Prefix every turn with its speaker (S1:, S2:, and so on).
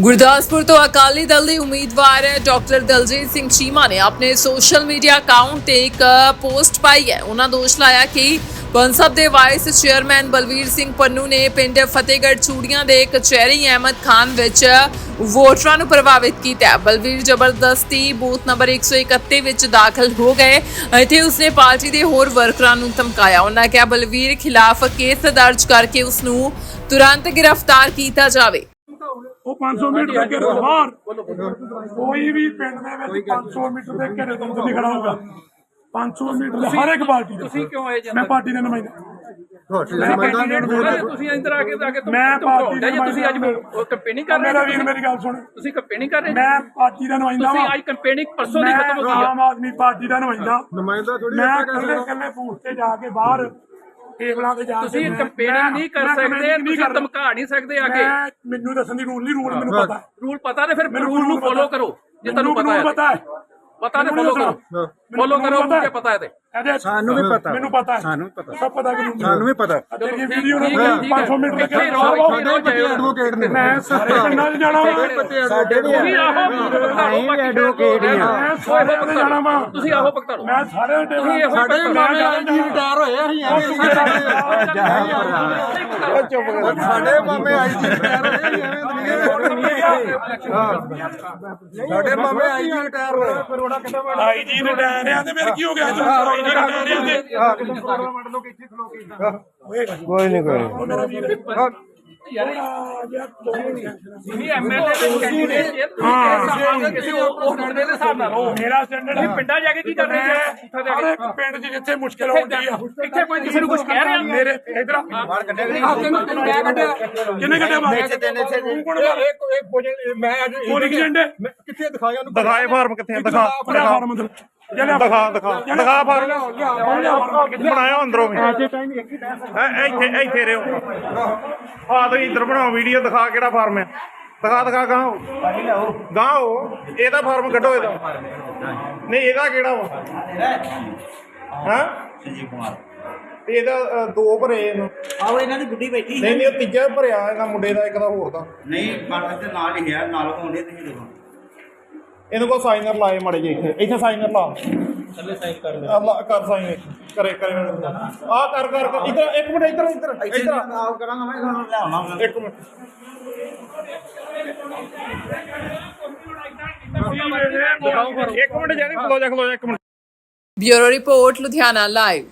S1: ਗੁਰਦਾਸਪੁਰ ਤੋਂ ਅਕਾਲੀ ਦਲ ਦੇ ਉਮੀਦਵਾਰ ਡਾਕਟਰ ਦਲਜੀਤ ਸਿੰਘ ਚੀਮਾ ਨੇ ਆਪਣੇ ਸੋਸ਼ਲ ਮੀਡੀਆ ਅਕਾਊਂਟ ਤੇ ਇੱਕ ਪੋਸਟ ਪਾਈ ਹੈ। ਉਹਨਾਂ ਦੋਸ਼ ਲਾਇਆ ਕਿ ਪੰਸਬ ਦੇ ਵਾਈਸ ਚੇਅਰਮੈਨ ਬਲਵੀਰ ਸਿੰਘ ਪੰਨੂ ਨੇ ਪਿੰਡ ਫਤਿਹਗੜ੍ਹ ਚੂੜੀਆਂ ਦੇ ਕਚਹਿਰੀ ਅਹਿਮਦ ਖਾਨ ਵਿੱਚ ਵੋਟਰਾਂ ਨੂੰ ਪ੍ਰਭਾਵਿਤ ਕੀਤਾ। ਹੈ। ਬਲਵੀਰ ਜ਼ਬਰਦਸਤੀ ਬੂਥ ਨੰਬਰ 131 ਵਿੱਚ ਦਾਖਲ ਹੋ ਗਏ। ਇੱਥੇ ਉਸਨੇ ਪਾਰਟੀ ਦੇ ਹੋਰ ਵਰਕਰਾਂ ਨੂੰ ਧਮਕਾਇਆ। ਉਹਨਾਂ ਕਿਹਾ, ਬਲਵੀਰ ਖਿਲਾਫ ਕੇਸ ਦਰਜ ਕਰਕੇ ਉਸ ਨੂੰ ਤੁਰੰਤ ਗ੍ਰਿਫਤਾਰ ਕੀਤਾ ਜਾਵੇ।
S2: ਉਹ 500 ਮੀਟਰ ਦੇ ਘੇਰੇ ਤੋਂ ਬਾਹਰ ਕੋਈ ਵੀ ਪਿੰਡ ਦੇ ਵਿੱਚ 500 ਮੀਟਰ ਦੇ ਘੇਰੇ ਤੋਂ ਨਹੀਂ ਖੜਾ ਹੋਊਗਾ 500 ਮੀਟਰ ਦੇ ਹਰ ਇੱਕ ਪਾਰਟੀ ਦਾ
S3: ਤੁਸੀਂ ਕਿਉਂ ਆਏ ਜੀ
S2: ਮੈਂ ਪਾਰਟੀ ਦਾ ਨੁਮਾਇੰਦਾ।
S3: ਤੁਸੀਂ ਇੰਦਰ ਆ ਕੇ ਆ ਕੇ
S2: ਮੈਂ ਪਾਰਟੀ ਦਾ
S3: ਤੁਸੀਂ ਅੱਜ ਕੰਪੇਨਿੰਗ ਕਰ ਰਹੇ
S2: ਮੇਰਾ
S3: ਹੋ
S2: ਵੀਰ ਮੇਰੀ ਗੱਲ ਸੁਣ।
S3: ਤੁਸੀਂ ਕੰਪੇਨਿੰਗ ਕਰ ਰਹੇ
S2: ਮੈਂ ਪਾਰਟੀ ਦਾ ਨੁਮਾਇੰਦਾ
S3: ਤੁਸੀਂ ਅੱਜ ਕੰਪੇਨਿੰਗ ਪਰਸੋਂ ਦੀ ਖਤਮ ਹੋ ਗਈ
S2: ਆਮ ਆਦਮੀ ਪਾਰਟੀ ਦਾ ਨੁਮਾਇੰਦਾ।
S4: ਨੁਮਾਇੰਦਾ ਥੋੜੀ
S2: ਮੈਂ ਇਕੱਲੇ ਇਕੱਲੇ ਬੂਥ ਤੇ ਜਾ ਕੇ ਬਾਹਰ ਟੇਬਲਾਂ ਤੇ ਜਾ ਕੇ
S3: ਤੁਸੀਂ
S2: ਮੈਂ-
S3: ਨਹੀਂ ਕਰ
S2: ਮੈਂ
S3: ਸਕਦੇ
S2: ਨਹੀਂ
S3: ਤੁਸੀਂ। ਧਮਕਾ ਨਹੀਂ ਸਕਦੇ ਆ ਕੇ
S2: ਮੈਂ ਮੈਨੂੰ ਦੱਸਣ ਦੀ ਰੂਲ ਨਹੀਂ ਰੂਲ ਮੈਨੂੰ ਪਤਾ ਹੈ।
S3: ਰੂਲ ਪਤਾ ਤੇ ਫਿਰ
S2: ਮੈਨੂੰ
S3: ਰੂਲ ਨੂੰ
S2: ਪਤਾ
S3: ਫੋਲੋ ਕਰੋ ਜੇ ਤੁਹਾਨੂੰ
S2: ਮੈਨੂੰ
S3: ਪਤਾ ਹੈ।
S2: ਪਤਾ ਹੈ।
S3: ਪਤਾ
S2: ਮੈਨੂੰ
S3: ਫੋਲੋ। ਕਰੋ। ਫੋਲੋ ਕਰੋ। ਮੁਝੇ ਪਤਾ ਹੈ ਤੇ
S4: ਸਾਨੂੰ ਵੀ ਪਤਾ।
S2: ਮੈਨੂੰ ਪਤਾ। ਹੈ
S4: ਸਾਨੂੰ ਵੀ ਪਤਾ।
S2: ਸਭ ਪਤਾ ਕਿ
S4: ਸਾਨੂੰ ਵੀ ਪਤਾ।
S2: ਤੇਰੀ ਵੀਡੀਓ ਨੂੰ
S3: ਠੀਕ ਹੈ, ਠੀਕ ਹੈ।
S2: 500 ਮੀਟਰ ਦੇ
S3: ਰਹੋ, ਜਾਇਓ।
S4: ਐਡਵੋਕੇਟ ਨੇ।
S2: ਮੈਂ ਸਾਰੇ ਪਿੰਡਾਂ 'ਚ ਜਾਣਾ ਵਾ।
S4: ਸਾਡੇ ਵੀ ਐਡਵੋਕੇਟ ਆ।
S2: ਮੈਂ ਸਾਰੇ ਪਿੰਡ ਜਾਣਾ ਵਾ।
S3: ਤੁਸੀਂ ਆਹੋ ਭਗਤਾਂ
S2: ਮੈਂ ਸਾਰੇ
S3: ਤੁਸੀਂ ਇਹੋ
S4: ਸਾਡੇ ਮਾਮੇ ਆਈ ਜੀ ਰਿਟਾਇਰ ਹੋਏ ਅਸੀਂ ਐਵੇਂ ਚੁੱਪ ਕਰ ਸਾਡੇ ਮਾਮੇ ਆਈ ਜੀ ਰਿਟਾਇਰ ਹੋਏ ਅਸੀਂ ਐਵੇਂ ਸਾਡੇ ਮਾਮੇ ਆਈ ਜੀ ਰਿਟਾਇਰ ਹੋਏ।
S2: ਆਈ ਜੀ ਨੇ ਡਰ ਆ ਤੇ ਫਿਰ ਕੀ ਹੋ ਗਿਆ ਜੀ ਆਈ ਜੀ ਨੇ ਡਰ ਆ ਤੇ
S4: ਕੋਈ ਨਹੀਂ ਕੋਈ ਨਹੀਂ
S3: ਤੁਸੀਂ ਐਮਐਲਏ ਦੇ ਕੈਂਡੀਡੇਟ ਜੇ ਤੁਸੀਂ ਕਿਸੇ ਉਹ ਮੁੰਡੇ ਦੇ ਹਿਸਾਬ ਨਾਲ ਰਹੋ।
S2: ਮੇਰਾ ਸਟੈਂਡਰਡ
S3: ਤੁਸੀਂ ਪਿੰਡਾਂ ਜਾ ਕੇ ਕੀ ਕਰ ਰਹੇ ਜਾ
S2: ਹਰ
S3: ਕੇ
S2: ਇੱਕ ਪਿੰਡ 'ਚ ਜਿੱਥੇ ਮੁਸ਼ਕਲ ਆਉਂਦੀ ਆ।
S3: ਇੱਥੇ ਕੋਈ ਕਿਸੇ ਨੂੰ ਕੁਝ ਕਹਿ ਰਿਹਾ?
S2: ਮੇਰੇ ਇਧਰ
S3: ਮੈਂ ਕੱਢਿਆ।
S2: ਕਿੰਨੇ ਕੱਢਿਆ ਬਾਹਰ? ਤੂੰ ਕੋਣ
S4: ਮੈਂ ਅੱਜ
S2: ਕੋਣ ਏਜੰਟ ਹੈ?
S4: ਕਿੱਥੇ ਦਿਖਾਇਆ ਉਹਨੂੰ?
S5: ਦਿਖਾਏ ਫਾਰਮ ਕਿੱਥੇ? ਦਿਖਾ
S2: ਫਾਰਮ
S5: ਦਿਖਾ ਦਿਖਾ। ਦਿਖਾ ਫਾਰਮ ਬਣਾਇਆ ਅੰਦਰੋਂ ਵੀ। ਐ- ਇੱਥੇ ਇੱਥੇ ਰਿਓ। ਆ ਤੁਸੀਂ ਇੱਧਰ ਬਣਾਓ ਵੀਡੀਓ ਦਿਖਾ ਕਿਹੜਾ ਫਾਰਮ ਹੈ ਦਿਖਾ ਦਿਖਾ ਗਾਓ ਗਾਓ ਇਹਦਾ ਫਾਰਮ ਕੱਢੋ ਇਹਦਾ। ਨਹੀਂ ਇਹਦਾ ਕਿਹੜਾ ਵਾ? ਹਾਂ? ਸੰਜੀਵ ਕੁਮਾਰ ਇਹਦਾ ਅ, ਦੋ ਭਰੇ ਇਹਨੂੰ।
S6: ਆਹੋ ਇਹਨਾਂ ਦੀ ਗੁੱਡੀ ਬੈਠੀ
S5: ਨਹੀਂ ਨਹੀਂ ਉਹ ਤੀਜਾ ਭਰਿਆ ਇਹਦਾ ਮੁੰਡੇ ਦਾ ਇੱਕ ਦਾ ਹੋਰ ਦਾ।
S6: ਨਹੀਂ ਬਾਕੀ ਤੇ ਨਾਲ ਹੀ ਹੈ ਨਾਲ ਹੋਣੇ ਤੁਸੀਂ ਦੇਖੋ
S5: ਇਹਨੂੰ ਕੋ ਸਾਈਨਰ ਲਾਏ ਮੜੇ ਜੇ ਇੱਥੇ। ਇੱਥੇ ਸਾਈਨਰ ਲਾ। ਥੱਲੇ ਸਾਈਨ ਕਰ ਲੈ ਕਰ ਸਾਈਨ ਕਰੇ ਕਰੇ ਆ ਕਰ ਕਰ ਕਰ। ਇੱਧਰ ਇੱਕ ਮਿੰਟ ਇੱਧਰ ਇੱਧਰ। ਇੱਧਰ
S6: ਆਪ ਕਰਾਂਗਾ ਮੈਂ ਤੁਹਾਨੂੰ ਲਿਆਵਾਂਗਾ
S5: ਇੱਕ ਮਿੰਟ। ਇੱਕ ਮਿੰਟ ਜਾਨੀ ਖਲੋ ਜਾ ਖਲੋ ਜਾ ਇੱਕ minute.
S1: Bureau report Ludhiana live